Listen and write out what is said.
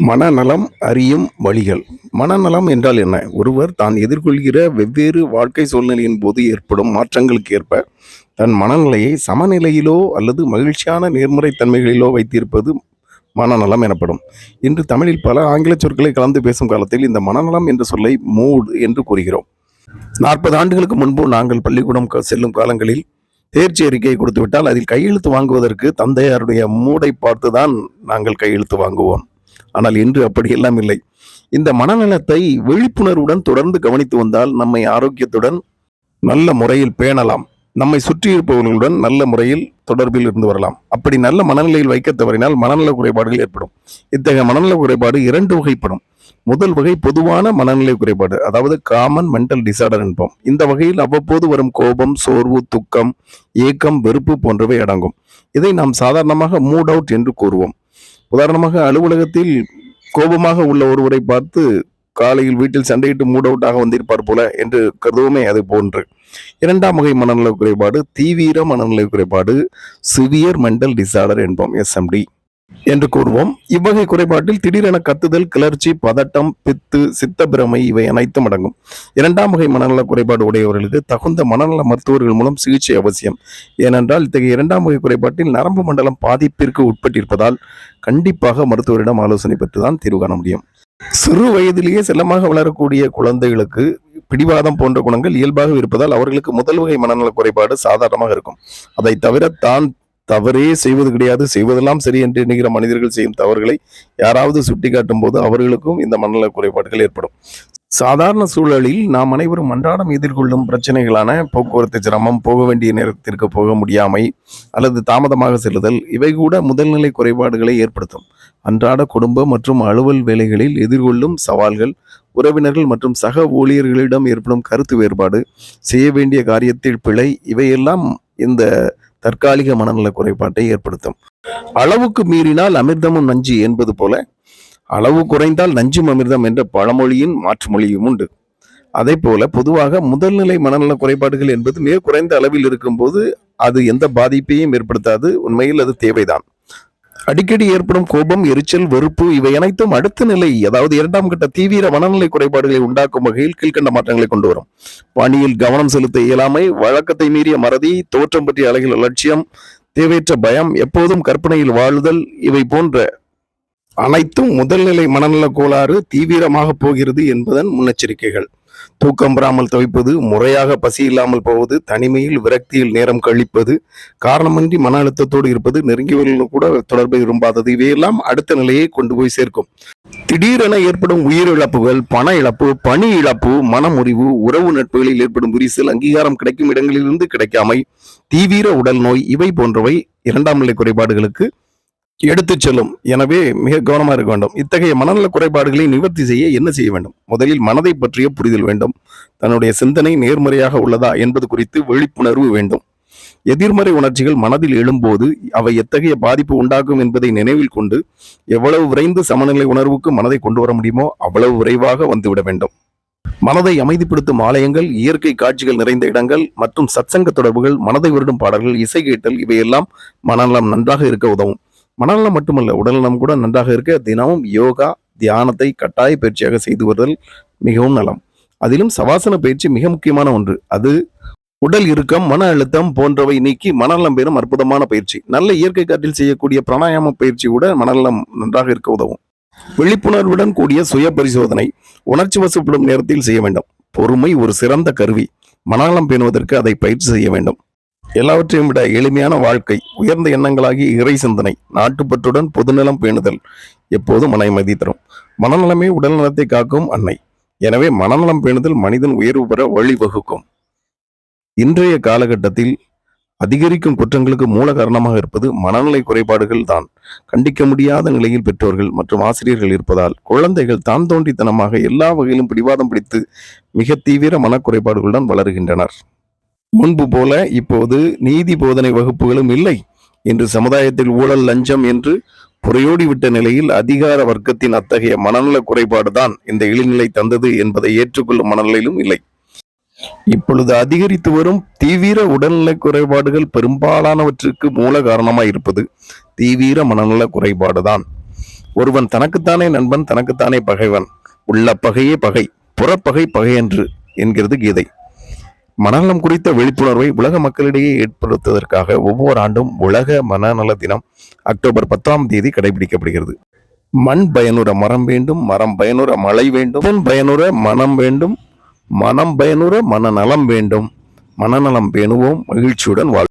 மனநலம் அறியும் வழிகள். மனநலம் என்றால் என்ன? ஒருவர் தான் எதிர்கொள்கிற வெவ்வேறு வாழ்க்கை சூழ்நிலையின் போது ஏற்படும் மாற்றங்களுக்கு ஏற்ப தன் மனநிலையை சமநிலையிலோ அல்லது மகிழ்ச்சியான நேர்முறை தன்மைகளிலோ வைத்திருப்பது மனநலம் எனப்படும். இன்று தமிழில் பல ஆங்கில சொற்களை கலந்து பேசும் காலத்தில் இந்த மனநலம் என்ற சொல்லை மூட் என்று கூறுகிறோம். நாற்பது ஆண்டுகளுக்கு முன்பு நாங்கள் பள்ளிக்கூடம் செல்லும் காலங்களில் தேர்ச்சி அறிக்கையை கொடுத்துவிட்டால் அதில் கையெழுத்து வாங்குவதற்கு தந்தையாருடைய மூடை பார்த்துதான் நாங்கள் கையெழுத்து வாங்குவோம். ஆனால் இன்று அப்படியெல்லாம் இல்லை. இந்த மனநலத்தை விழிப்புணர்வுடன் தொடர்ந்து கவனித்து வந்தால் நம்மை ஆரோக்கியத்துடன் நல்ல முறையில் பேணலாம். நம்மை சுற்றி இருப்பவர்களுடன் நல்ல முறையில் தொடர்பில் இருந்து வரலாம். அப்படி நல்ல மனநிலையில் வைக்க தவறினால் மனநல குறைபாடுகள் ஏற்படும். இத்தகைய மனநல குறைபாடு இரண்டு வகைப்படும். முதல் வகை பொதுவான மனநிலை குறைபாடு அதாவது காமன் மென்டல் டிசார்டர் என்போம். இந்த வகையில் அவ்வப்போது வரும் கோபம் சோர்வு துக்கம் ஏக்கம் வெறுப்பு போன்றவை அடங்கும். இதை நாம் சாதாரணமாக மூட் அவுட் என்று கூறுவோம். உதாரணமாக அலுவலகத்தில் கோபமாக உள்ள ஒருவரை பார்த்து காலையில் வீட்டில் சண்டையிட்டு மூட் அவுட்டாக வந்திருப்பார் போல என்று கருதுவோமே அது போன்று. இரண்டாம் வகை மனநல குறைபாடு தீவிர மனநல குறைபாடு சிவியர் மென்டல் டிசார்டர் என்போம் எஸ்எம்டி என்று கூறுவோம். இவ்வகை குறைபாட்டில் திடீரென கத்துதல் கிளர்ச்சி பதட்டம் பித்து சித்தப்பிரமை இவை அனைத்தும் அடங்கும். இரண்டாம் வகை மனநல குறைபாடு உடையவர்களுக்கு தகுந்த மனநல மருத்துவர்கள் மூலம் சிகிச்சை அவசியம். ஏனென்றால் இத்தகைய இரண்டாம் வகை குறைபாட்டில் நரம்பு மண்டலம் பாதிப்பிற்கு உட்பட்டிருப்பதால் கண்டிப்பாக மருத்துவரிடம் ஆலோசனை பெற்றுதான் தீர்வு காண முடியும். சிறு வயதிலேயே செல்லமாக வளரக்கூடிய குழந்தைகளுக்கு பிடிவாதம் போன்ற குணங்கள் இயல்பாக இருப்பதால் அவர்களுக்கு முதல் வகை மனநல குறைபாடு சாதாரணமாக இருக்கும். அதை தவிர தான் தவறே செய்வது கிடையாது. செய்வதெல்லாம் சரி என்று எண்ணுகிற மனிதர்கள் செய்யும் தவறுகளை யாராவது சுட்டிக்காட்டும் போது அவர்களுக்கும் இந்த மனநல குறைபாடுகள் ஏற்படும். சாதாரண சூழலில் நாம் அனைவரும் அன்றாடம் எதிர்கொள்ளும் பிரச்சனைகளான போக்குவரத்து சிரமம் போக வேண்டிய நேரத்திற்கு போக முடியாமை அல்லது தாமதமாக செல்லுதல் இவை கூட முதல்நிலை குறைபாடுகளை ஏற்படுத்தும். அன்றாட குடும்ப மற்றும் அலுவல் வேலைகளில் எதிர்கொள்ளும் சவால்கள் உறவினர்கள் மற்றும் சக ஊழியர்களிடம் ஏற்படும் கருத்து வேறுபாடு செய்ய வேண்டிய காரியத்தில் பிழை இவையெல்லாம் இந்த தற்காலிக மனநல குறைபாட்டை ஏற்படுத்தும். அளவுக்கு மீறினால் அமிர்தமும் நஞ்சு என்பது போல அளவு குறைந்தால் நஞ்சும் அமிர்தம் என்ற பழமொழியின் மாற்று மொழியும் உண்டு. அதே போல பொதுவாக முதல்நிலை மனநல குறைபாடுகள் என்பது மிக குறைந்த அளவில் இருக்கும்போது அது எந்த பாதிப்பையும் ஏற்படுத்தாது. உண்மையில் அது தேவைதான். அடிக்கடி ஏற்படும் கோபம் எரிச்சல் வெறுப்பு இவை அனைத்தும் அடுத்த நிலை அதாவது இரண்டாம் கட்ட தீவிர மனநிலை குறைபாடுகளை உண்டாக்கும் வகையில் கீழ்கண்ட மாற்றங்களை கொண்டு வரும். பணியில் கவனம் செலுத்த இயலாமை வழக்கத்தை மீறிய மறதி தோற்றம் பற்றிய அழகில் அலட்சியம் தேவையற்ற பயம் எப்போதும் கற்பனையில் வாழுதல் இவை போன்ற அனைத்தும் முதல்நிலை மனநல கோளாறு தீவிரமாக போகிறது என்பதன் முன்னெச்சரிக்கைகள். தூக்கம் பெறாமல் தவிப்பது முறையாக பசி இல்லாமல் போவது தனிமையில் விரக்தியில் நேரம் கழிப்பது காரணமின்றி மன அழுத்தத்தோடு இருப்பது நெருங்கியவர்களும் கூட தொடர்பை விரும்பாதது இவையெல்லாம் அடுத்த நிலையை கொண்டு போய் சேர்க்கும். திடீரென ஏற்படும் உயிரிழப்புகள் பண இழப்பு பணி இழப்பு மனமுறிவு உறவு நட்புகளில் ஏற்படும் விரிசல் அங்கீகாரம் கிடைக்கும் இடங்களிலிருந்து கிடைக்காமை தீவிர உடல் நோய் இவை போன்றவை இரண்டாம் நிலை குறைபாடுகளுக்கு எடுத்துச் செல்லும். எனவே மிக கவனமாக இருக்க வேண்டும். இத்தகைய மனநல குறைபாடுகளை நிவர்த்தி செய்ய என்ன செய்ய வேண்டும்? முதலில் மனதை பற்றிய புரிதல் வேண்டும். தன்னுடைய சிந்தனை நேர்மறையாக உள்ளதா என்பது குறித்து விழிப்புணர்வு வேண்டும். எதிர்மறை உணர்ச்சிகள் மனதில் எழும்போது அவை எத்தகைய பாதிப்பு உண்டாக்கும் என்பதை நினைவில் கொண்டு எவ்வளவு விரைந்து சமநிலை உணர்வுக்கு மனதை கொண்டு வர முடியுமோ அவ்வளவு விரைவாக வந்துவிட வேண்டும். மனதை அமைதிப்படுத்தும் ஆலயங்கள் இயற்கை காட்சிகள் நிறைந்த இடங்கள் மற்றும் சத்சங்க தொடர்புகள் மனதை வருடும் பாடல்கள் இசை கேட்டல் இவையெல்லாம் மனநலம் நன்றாக இருக்க உதவும். மனநலம் மட்டுமல்ல உடல்நலம் கூட நன்றாக இருக்க தினமும் யோகா தியானத்தை கட்டாய பயிற்சியாக செய்து வருதல் மிகவும் நலம். அதிலும் சவாசன பயிற்சி மிக முக்கியமான ஒன்று. அது உடல் இறுக்கம் மன அழுத்தம் போன்றவை நீக்கி மனநலம் பெறும் அற்புதமான பயிற்சி. நல்ல இயற்கை காற்றில் செய்யக்கூடிய பிராணாயாம பயிற்சி கூட மனநலம் நன்றாக இருக்க உதவும். விழிப்புணர்வுடன் கூடிய சுய பரிசோதனை உணர்ச்சி வசப்படும் நேரத்தில் செய்ய வேண்டும். பொறுமை ஒரு சிறந்த கருவி. மனநலம் பேணுவதற்கு அதை பயிற்சி செய்ய வேண்டும். எல்லாவற்றையும் விட எளிமையான வாழ்க்கை உயர்ந்த எண்ணங்களாகி இறை சிந்தனை நாட்டுப்பற்றுடன் பொதுநலம் பேணுதல் எப்போதும் மனைமதி தரும். மனநலமே உடல் நலத்தை காக்கும் அன்னை. எனவே மனநலம் பேணுதல் மனிதன் உயர்வு பெற வழிவகுக்கும். இன்றைய காலகட்டத்தில் அதிகரிக்கும் குற்றங்களுக்கு மூல காரணமாக இருப்பது மனநிலை குறைபாடுகள் தான். கண்டிக்க முடியாத நிலையில் பெற்றோர்கள் மற்றும் ஆசிரியர்கள் இருப்பதால் குழந்தைகள் தான் தோன்றித்தனமாக எல்லா வகையிலும் பிடிவாதம் பிடித்து மிக தீவிர மனக்குறைபாடுகளுடன் வளருகின்றனர். முன்பு போல இப்போது நீதி போதனை வகுப்புகளும் இல்லை இன்று சமுதாயத்தில் ஊழல் லஞ்சம் என்று புறையோடிவிட்ட நிலையில் அதிகார வர்க்கத்தின் அத்தகைய மனநல குறைபாடுதான் இந்த இழிநிலை தந்தது என்பதை ஏற்றுக்கொள்ளும் மனநிலையிலும் இல்லை. இப்பொழுது அதிகரித்து வரும் தீவிர உடல்நல குறைபாடுகள் பெரும்பாலானவற்றுக்கு மூல காரணமாய் இருப்பது தீவிர மனநல குறைபாடுதான். ஒருவன் தனக்குத்தானே நண்பன் தனக்குத்தானே பகைவன் உள்ள பகையே பகை புறப்பகை பகையன்று என்கிறது கீதை. மனநலம் குறித்த விழிப்புணர்வை உலக மக்களிடையே ஏற்படுத்துவதற்காக ஒவ்வொரு ஆண்டும் உலக மனநல தினம் அக்டோபர் பத்தாம் தேதி கடைபிடிக்கப்படுகிறது. மண் பயனுற மரம் வேண்டும் மரம் பயனுற மழை வேண்டும் மண் பயனுற மனம் வேண்டும் மனம் பயனுற மனநலம் வேண்டும். மனநலம் பேணுவோம் மகிழ்ச்சியுடன் வாழ்